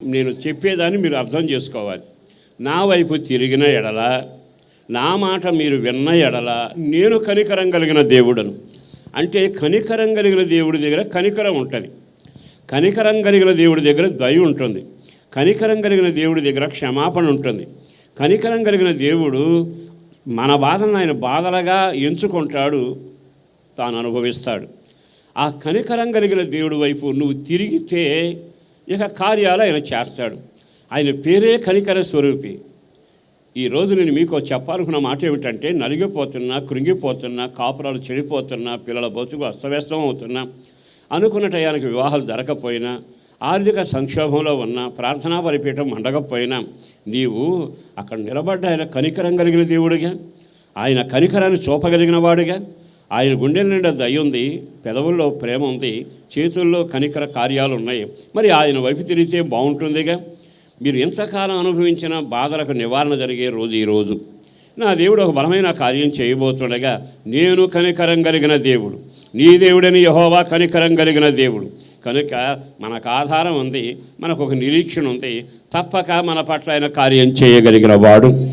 నేను చెప్పేదాన్ని మీరు అర్థం చేసుకోవాలి. నా వైపు తిరిగిన ఎడల నా మాట మీరు విన్న ఎడల నేను కనికరం కలిగిన దేవుడను. అంటే కనికరం కలిగిన దేవుడి దగ్గర కనికరం ఉంటుంది. కనికరం కలిగిన దేవుడి దగ్గర దయ ఉంటుంది. కనికరం కలిగిన దేవుడి దగ్గర క్షమాపణ ఉంటుంది. కనికరం కలిగిన దేవుడు మన బాధలను ఆయన బాధలుగా ఎంచుకుంటాడు తాను అనుభవిస్తాడు. ఆ కనికరం కలిగిన దేవుడి వైపు నువ్వు తిరిగితే ఇక కార్యాలు ఆయన చేస్తాడు. ఆయన పేరే కనికర స్వరూపి. ఈరోజు నేను మీకు చెప్పాలనుకున్న మాట ఏమిటంటే నలిగిపోతున్నా కృంగిపోతున్నా కాపురాలు చెడిపోతున్నా పిల్లల బతుకు అస్తవ్యస్తం అవుతున్నా అనుకున్న టయానికి వివాహాలు జరగకపోయినా ఆర్థిక సంక్షోభంలో ఉన్న ప్రార్థనా పరిపీఠం మండకపోయినా నీవు అక్కడ నిలబడ్డ ఆయన కనికరం కలిగిన దేవుడిగా ఆయన కనికరాన్ని చూపగలిగిన వాడుగా ఆయన గుండెల నిండా దయ ఉంది పెదవుల్లో ప్రేమ ఉంది చేతుల్లో కనికర కార్యాలు ఉన్నాయి. మరి ఆయన వైపు తిరిగితే బాగుంటుందిగా. మీరు ఎంతకాలం అనుభవించిన బాధలకు నివారణ జరిగే రోజు ఈరోజు నా దేవుడు ఒక బలమైన కార్యం చేయబోతుండగా నేను కనికరం కలిగిన దేవుడు. నీ దేవుడని యహోవా కనికరం కలిగిన దేవుడు. కనుక మనకు ఆధారం ఉంది మనకు ఒక నిరీక్షణ ఉంది. తప్పక మన పట్ల ఆయన కార్యం చేయగలిగిన వాడు.